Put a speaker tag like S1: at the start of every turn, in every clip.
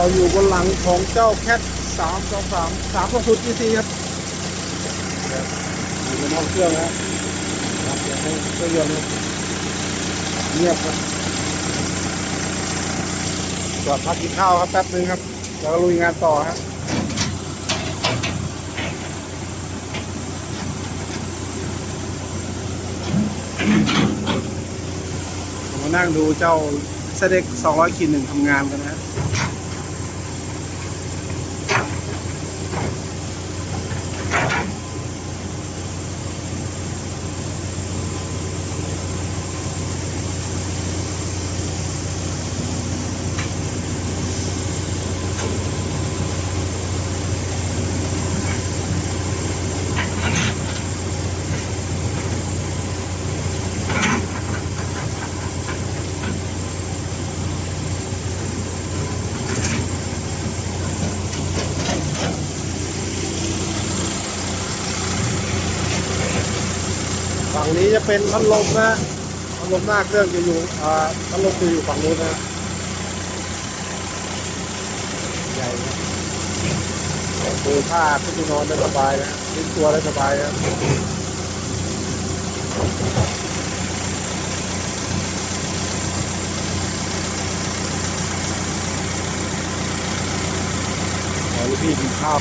S1: เราอยู่บนหลังของเจ้าแคทสามสองสามสามสองศูนย์จีซีครับอยู่บนห้องเครื่องนะครับอยากให้เครื่องยนต์เงียบครับจอดพักกินข้าวครับแป๊บนึงครับแล้วลุยงานต่อครับมานั่งดูเจ้าเซเด็ก200ขีดหนึ่งทำงานกันนะ งนี้จะเป็นพัดลมนะพัดลมหน้าเครื่องจะอยู่อ่าพัดลมจะอยู่ฝั่งนู้นนะใหญ่นะดูผ้าขึ้นไปนอนได้สบายนะทิ้งตัวได้สบายนะขอลูกพี่กินข้า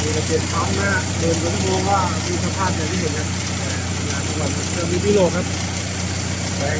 S1: มีกระเจ็ดปั๊มนะเดินไปชั่วโมงว่ามีสภาพอย่างที่เห็นนะ งานทุกวันเติมมีพิโลครับแรง